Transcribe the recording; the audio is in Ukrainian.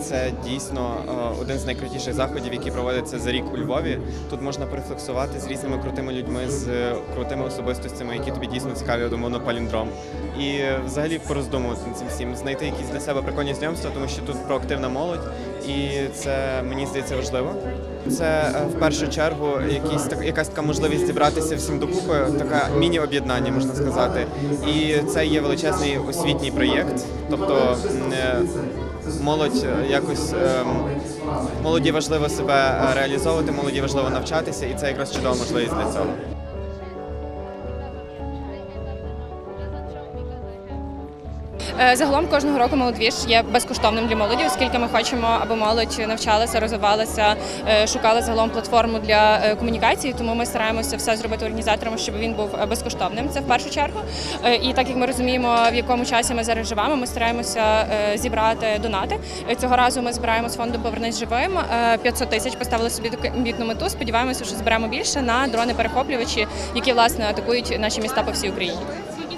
це дійсно е, один з найкрутіших заходів, які проводяться за рік у Львові. Тут можна порефлексувати з різними крутими людьми, з е, крутими особистостями, які тобі дійсно цікаві, я думаю, паліндром. І взагалі пороздумувати над цим всім, знайти якісь для себе прикольні знайомства, тому що тут проактивна молодь, і це мені здається важливо. Це е, в першу чергу якісь так, якась така можливість зібратися всім докупи, така міні-об'єднання, можна сказати. І це є величезний освітній проєкт. Тобто е, молодь е, якось ем, молоді важливо себе реалізовувати, молоді важливо навчатися, і це якраз чудова можливість для цього. Загалом кожного року молодвіж є безкоштовним для молоді, оскільки ми хочемо, аби молодь навчалася, розвивалася, е, шукала загалом платформу для е, комунікації. Тому ми стараємося все зробити організаторами, щоб він був е, безкоштовним. Це в першу чергу. Е, І так як ми розуміємо, в якому часі ми зараз живемо, ми стараємося е, зібрати донати. Е, Цього разу ми збираємо з фонду Повернись живим е, 500 тисяч. Поставили собі таку амбітну мету. Сподіваємося, що зберемо більше на дрони перехоплювачі, які власне атакують наші міста по всій Україні.